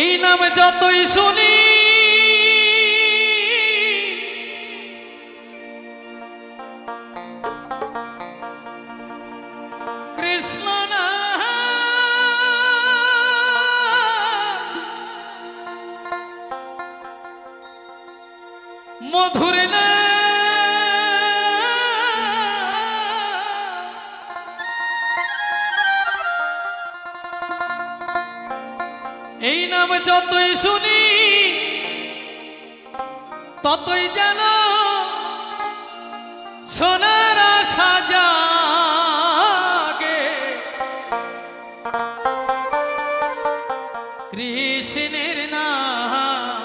এই নাম যতই শুনি কৃষ্ণ না এই নাম যতই শুনি, ততই যেন সোনার আশা জাগে। কৃষ্ণের নাম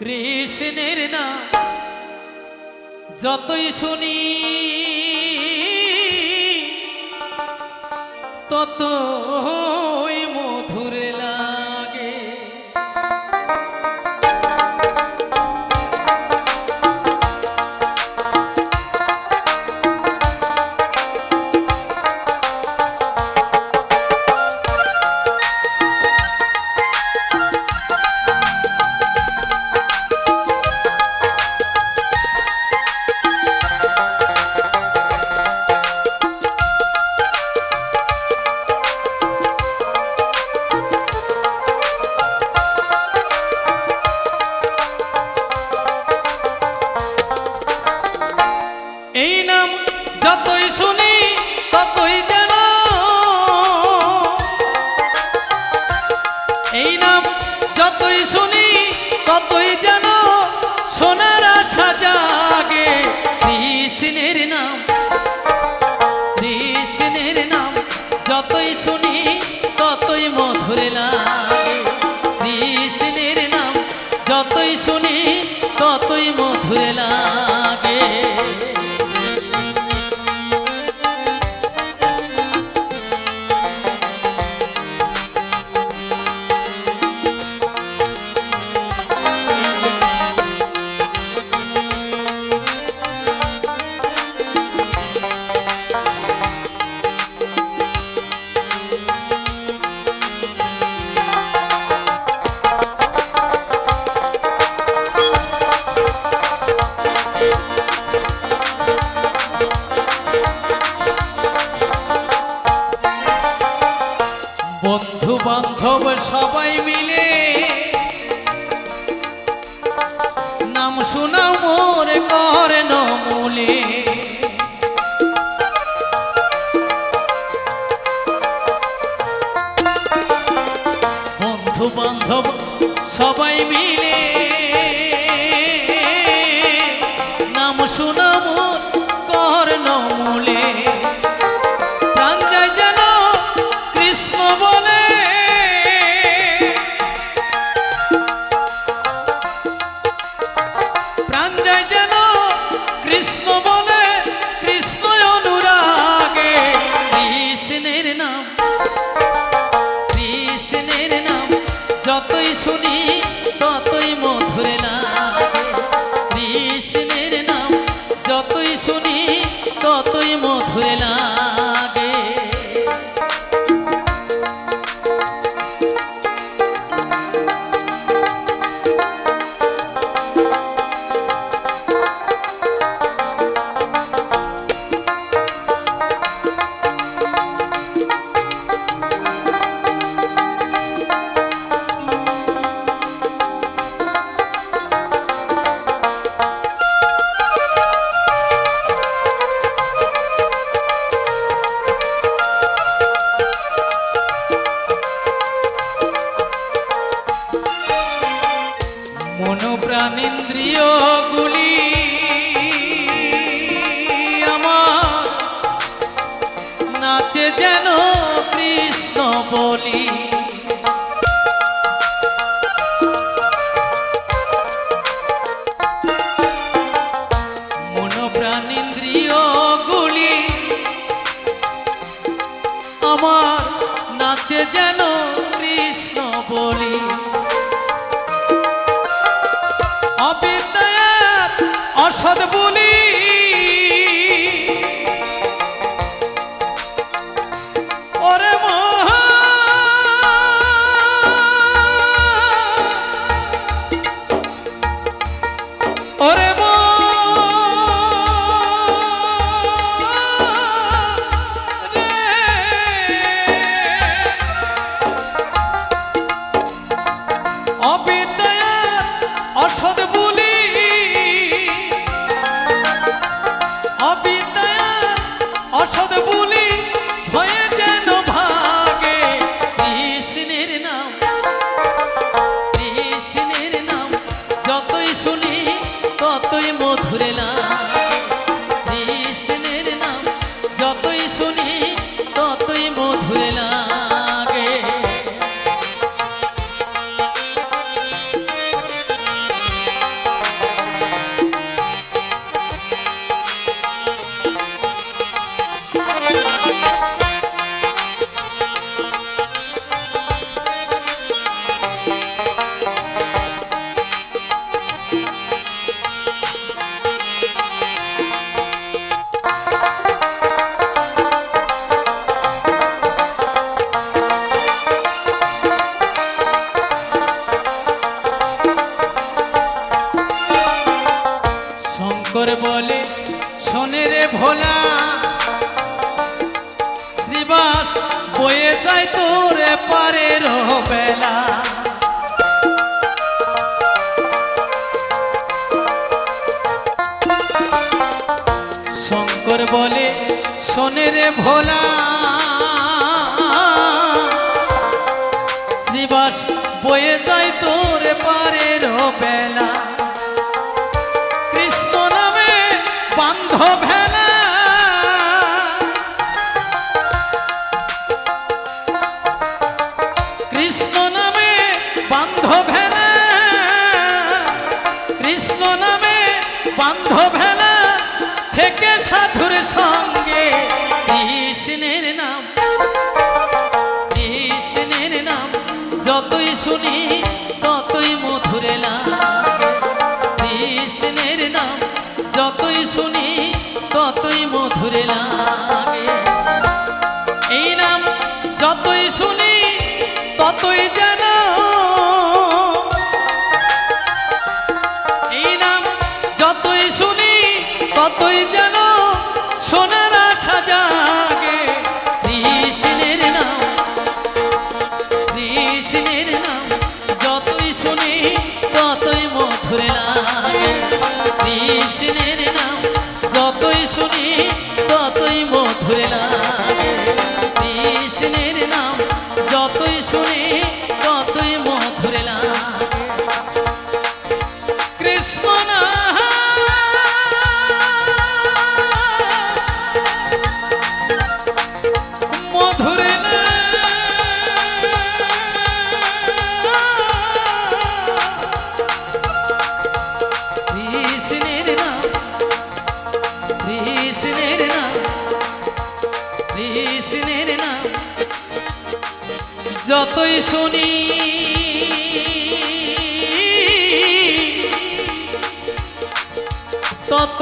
কৃষ্ণের নাম, যতই শুনি ততই শুনি কতই যেন বান্ধব সবাই মিলে। নাম শোনাও মোর কর নমূলে। বন্ধু বান্ধব সবাই মিলে। নাম শোনাও মোর কর নমূলে। যেন কৃষ্ণ বলি। মন প্রাণেন্দ্রিয় গুলি আমার নাচে যেন কৃষ্ণ বলি। অবিদ্যার অসৎ বলি শোনে রে ভোলা, শ্রীবাস, বয়ে যায় তোরে পারের বেলা। শঙ্কর বলে, শোনে রে ভোলা, শ্রীবাস, বয়ে যায় তোরে পারের বেলা। বান্ধ ভেলা কৃষ্ণ নামে বান্ধ ভেলা কৃষ্ণ নামে বান্ধ ভেলা থেকে সাধুর সঙ্গে নাম যতই শুনি লাগে। এই নাম যতই শুনি, ততই যেন। এই নাম যতই শুনি, ততই যেন সোনার আশা জাগে। কৃষ্ণের নাম কৃষ্ণের নাম যতই শুনি, ততই মধুর লাগে। কৃষ্ণের নাম যতই শুনি শুনি। তত